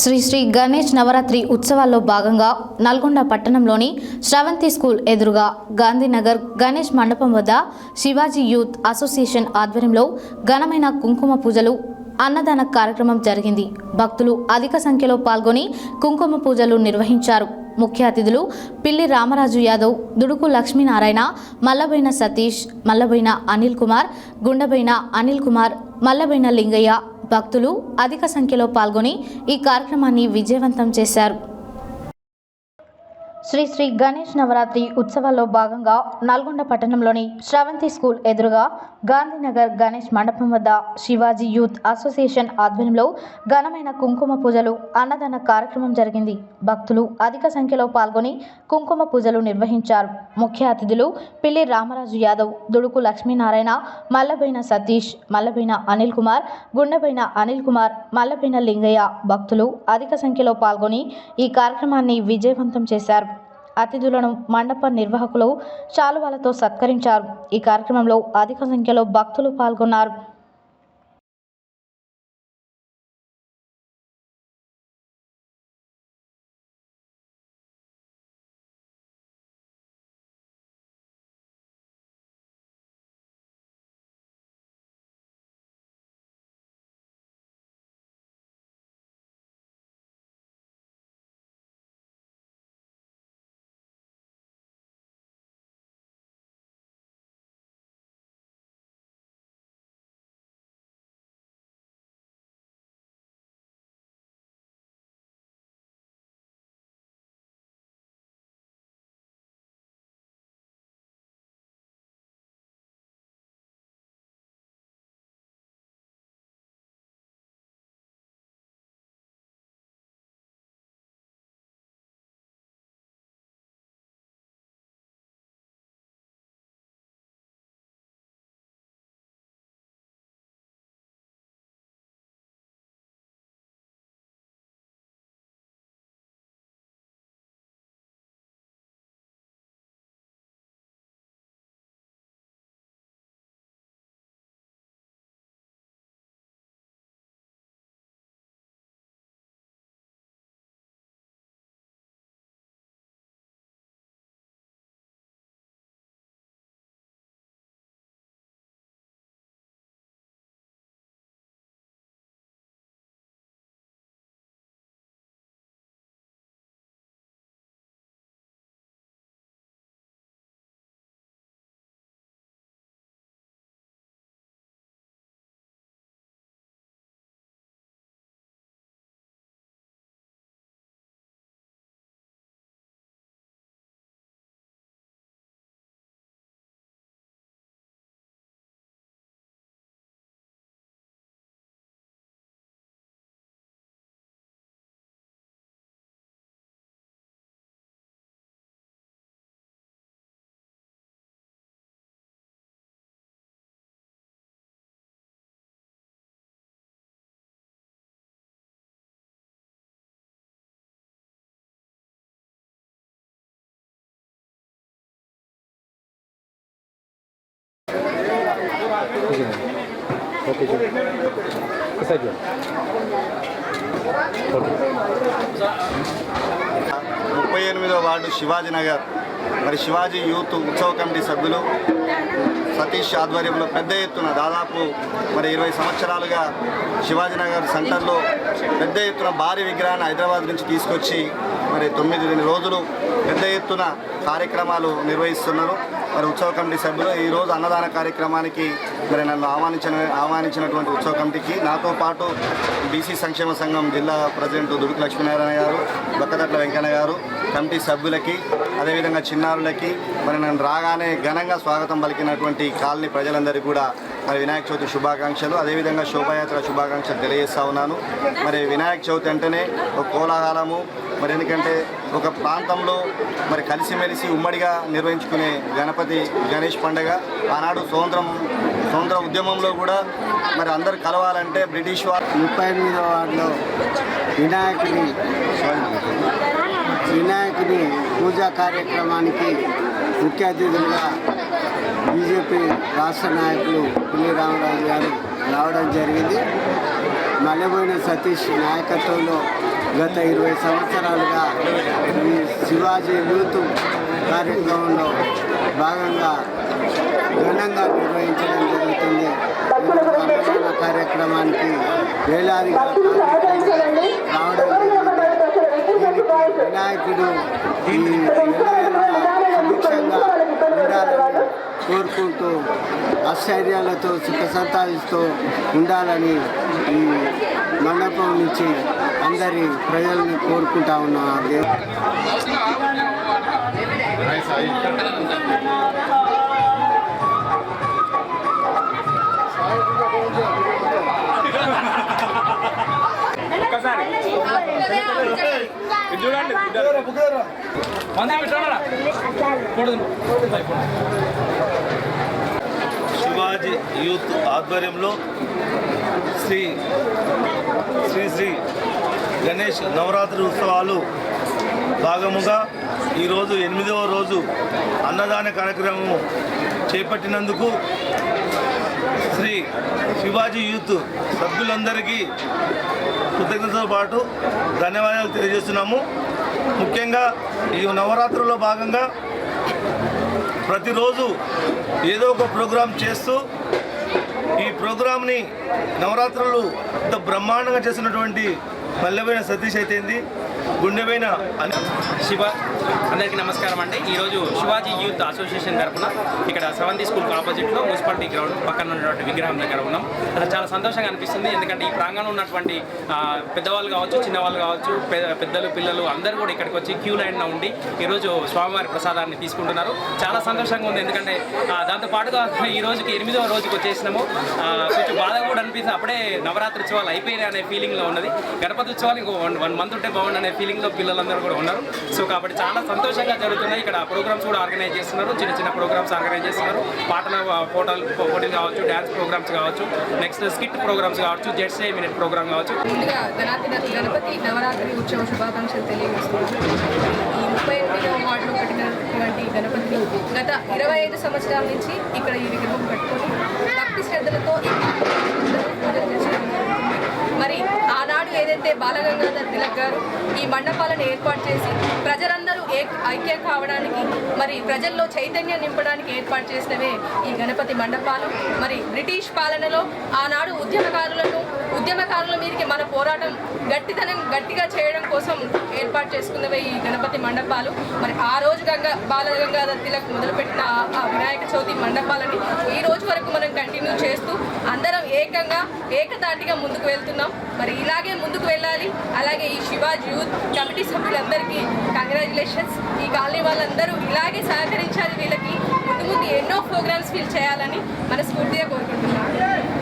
శ్రీ శ్రీ గణేష్ నవరాత్రి ఉత్సవాల్లో భాగంగా నల్గొండ పట్టణంలోని శ్రవంతి స్కూల్ ఎదురుగా గాంధీనగర్ గణేష్ మండపం వద్ద శివాజీ యూత్ అసోసియేషన్ ఆధ్వర్యంలో ఘనమైన కుంకుమ పూజలు అన్నదాన కార్యక్రమం జరిగింది. భక్తులు అధిక సంఖ్యలో పాల్గొని కుంకుమ పూజలు నిర్వహించారు. ముఖ్య అతిథులు పిల్లి రామరాజు యాదవ్ దుడుకు లక్ష్మీనారాయణ మల్లబైన సతీష్ మల్లబైన అనిల్ కుమార్ గుండబైన అనిల్ కుమార్ మల్లబైన లింగయ్య భక్తులు అధిక సంఖ్యలో పాల్గొని ఈ కార్యక్రమాన్ని విజయవంతం చేశారు. శ్రీ శ్రీ గణేష్ నవరాత్రి ఉత్సవాల్లో భాగంగా నల్గొండ పట్టణంలోని శ్రవంతి స్కూల్ ఎదురుగా గాంధీనగర్ గణేష్ మండపం వద్ద శివాజీ యూత్ అసోసియేషన్ ఆధ్వర్యంలో ఘనమైన కుంకుమ పూజలు అన్నదాన కార్యక్రమం జరిగింది. భక్తులు అధిక సంఖ్యలో పాల్గొని కుంకుమ పూజలు నిర్వహించారు. ముఖ్య అతిథులు పిల్లి రామరాజు యాదవ్ దుడుకు లక్ష్మీనారాయణ మల్లబైన సతీష్ మల్లబైన అనిల్ కుమార్ గుండెబైన అనిల్ కుమార్ మల్లబైన లింగయ్య భక్తులు అధిక సంఖ్యలో పాల్గొని ఈ కార్యక్రమాన్ని విజయవంతం చేశారు. అతిథులను మండప నిర్వాహకులు శాలువాలతో సత్కరించారు. ఈ కార్యక్రమంలో అధిక సంఖ్యలో భక్తులు పాల్గొన్నారు. ముప్పై ఎనిమిదో వార్డు శివాజీ నగర్. మరి శివాజీ యూత్ ఉత్సవ కమిటీ సభ్యులు సతీష్ ఆధ్వర్యంలో పెద్ద ఎత్తున దాదాపు మరి ఇరవై సంవత్సరాలుగా శివాజీనగర్ సెంటర్లో పెద్ద ఎత్తున భారీ విగ్రహాన్ని హైదరాబాద్ నుంచి తీసుకొచ్చి మరి తొమ్మిది రోజులు పెద్ద ఎత్తున కార్యక్రమాలు నిర్వహిస్తున్నారు. మరి ఉత్సవ కమిటీ సభ్యులు ఈరోజు అన్నదాన కార్యక్రమానికి మరి నన్ను ఆహ్వానించిన ఆహ్వానించినటువంటి ఉత్సవ కమిటీకి నాతో పాటు బీసీ సంక్షేమ సంఘం జిల్లా ప్రెసిడెంట్ దుడుకు లక్ష్మీనారాయణ గారు బక్కదట్ల వెంకన్న గారు కమిటీ సభ్యులకి అదేవిధంగా చిన్నారులకి మరి నన్ను రాగానే ఘనంగా స్వాగతం పలికినటువంటి కాలనీ ప్రజలందరికీ కూడా మరి వినాయక చవితి శుభాకాంక్షలు అదేవిధంగా శోభాయాత్ర శుభాకాంక్షలు తెలియజేస్తా ఉన్నాను. మరి వినాయక చవితి అంటేనే ఒక కోలాహలము మరి ఎందుకంటే ఒక ప్రాంతంలో మరి కలిసిమెలిసి ఉమ్మడిగా నిర్వహించుకునే గణపతి గణేష్ పండుగ ఆనాడు స్వతంత్రం స్వతంత్ర ఉద్యమంలో కూడా మరి అందరు కలవాలంటే బ్రిటిష్ వారు ముప్పై ఎనిమిదవ వార్డులో వినాయకుని వినాయకుని పూజా కార్యక్రమానికి ముఖ్య అతిథులుగా బీజేపీ రాష్ట్ర నాయకులు పిల్లి రామరాజు గారు రావడం జరిగింది. మల్లెబోయిన సతీష్ నాయకత్వంలో గత ఇరవై సంవత్సరాలుగా ఈ శివాజీ యూత్ కార్యక్రమంలో భాగంగా ఘనంగా నిర్వహించడం జరుగుతుంది. అన్నదాన కార్యక్రమానికి వేలాదిగా రావడం దీనికి వినాయకుడు ఈ సుభిక్షంగా ఉండాలని కోరుకుంటూ ఆశ్చర్యాలతో సుఖ సంతాయిస్తూ ఉండాలని ఈ మండపం నుంచి అందరి ప్రజల్ని కోరుకుంటా ఇది చూడండి శివాజీ యూత్ ఆధ్వర్యంలో శ్రీ శ్రీ శ్రీ గణేష్ నవరాత్రి ఉత్సవాలు భాగముగా ఈరోజు ఎనిమిదవ రోజు అన్నదాన కార్యక్రమం చేపట్టినందుకు శ్రీ శివాజీ యూత్ సభ్యులందరికీ కృతజ్ఞతతో పాటు ధన్యవాదాలు తెలియజేస్తున్నాము. ముఖ్యంగా ఈ నవరాత్రుల్లో భాగంగా ప్రతిరోజు ఏదో ఒక ప్రోగ్రాం చేస్తూ ఈ ప్రోగ్రాంని నవరాత్రులు ఇంత బ్రహ్మాండంగా చేసినటువంటి పల్లెమైన సతీష్ అయితేంది గుండెమైన శివ అందరికీ నమస్కారం అండి. ఈరోజు శివాజీ యూత్ అసోసియేషన్ తరఫున ఇక్కడ సెవెంత్ స్కూల్ ఆపోజిట్లో మున్సిపాలిటీ గ్రౌండ్ పక్కన ఉన్నటువంటి విగ్రహం దగ్గర ఉన్నాం. అది చాలా సంతోషంగా అనిపిస్తుంది. ఎందుకంటే ఈ ప్రాంగణంలో ఉన్నటువంటి పెద్దవాళ్ళు కావచ్చు చిన్నవాళ్ళు కావచ్చు పెద్దలు పిల్లలు అందరూ కూడా ఇక్కడికి వచ్చి క్యూ లైన్లో ఉండి ఈరోజు స్వామివారి ప్రసాదాన్ని తీసుకుంటున్నారు. చాలా సంతోషంగా ఉంది. ఎందుకంటే దాంతోపాటుగా ఈ రోజుకి ఎనిమిదవ రోజుకి వచ్చేసినాము. కొంచెం బాధ కూడా అనిపిస్తుంది. అప్పుడే నవరాత్రి ఉత్సవాలు అయిపోయినాయి అనే ఫీలింగ్లో ఉన్నది. గణపతి ఉత్సవాలు ఇంకో వన్ వన్ మంత్ ఉంటే బాగుండనే ఫీలింగ్లో పిల్లలందరూ కూడా ఉన్నారు. సో కాబట్టి చాలా సంతోషంగా జరుగుతున్నాయి. ఇక్కడ ప్రోగ్రామ్స్ కూడా ఆర్గనైజ్ చేస్తున్నారు. చిన్న చిన్న ప్రోగ్రామ్స్ ఆర్గనైజ్ చేస్తున్నారు. పాటల పోటల్ పోటీలు కావచ్చు డ్యాన్స్ ప్రోగ్రామ్స్ కావచ్చు నెక్స్ట్ స్కిట్ ప్రోగ్రామ్స్ కావచ్చు జెట్స్ ఏ మినిట్ ప్రోగ్రామ్ కావచ్చు. ముందుగా గణపతి నవరాత్రి ఉత్సవ శుభాకాంక్షలు తెలియజేస్తున్నాను. ఈ ముప్పై ఎనిమిదవ వార్డులో కట్టినటువంటి గణపతిని గత ఇరవై ఐదు సంవత్సరాల నుంచి ఇక్కడ ఈ విగ్రహం కట్టుకొని భక్తి శ్రద్ధలతో ఈ అందరూ పూజలు చేసుకోవడం జరుగుతుంది. మరి ఆనాడు బాలగంగాధర్ తిలక్ గారు ఈ మండపాలను ఏర్పాటు చేసి ప్రజలందరూ ఏ ఐక్యం కావడానికి మరి ప్రజల్లో చైతన్యం నింపడానికి ఏర్పాటు చేసినవే ఈ గణపతి మండపాలు. మరి బ్రిటిష్ పాలనలో ఆనాడు ఉద్యమకారులను ఉద్యమకారుల మీదకి మన పోరాటం గట్టితనం గట్టిగా చేయడం కోసం ఏర్పాటు చేసుకున్నవే ఈ గణపతి మండపాలు. మరి ఆ రోజు గంగా బాలగంగాధర్ తిలక్ మొదలుపెట్టిన ఆ వినాయక చవితి మండపాలని ఈ రోజు వరకు మనం కంటిన్యూ చేస్తూ అందరం ఏకంగా ఏకతాటిగా ముందుకు వెళ్తున్నాం. మరి ఇలాగే ముందుకు వెళ్ళాలి. అలాగే ఈ శివాజీ యూత్ కమిటీ సభ్యులందరికీ కంగ్రాచులేషన్స్ ఈ కాలనీ వాళ్ళందరూ ఇలాగే సహకరించాలి వీళ్ళకి. ముందు ముందు ఎన్నో ప్రోగ్రామ్స్ ఫీల్ చేయాలని మనస్ఫూర్తిగా కోరుకుంటున్నాను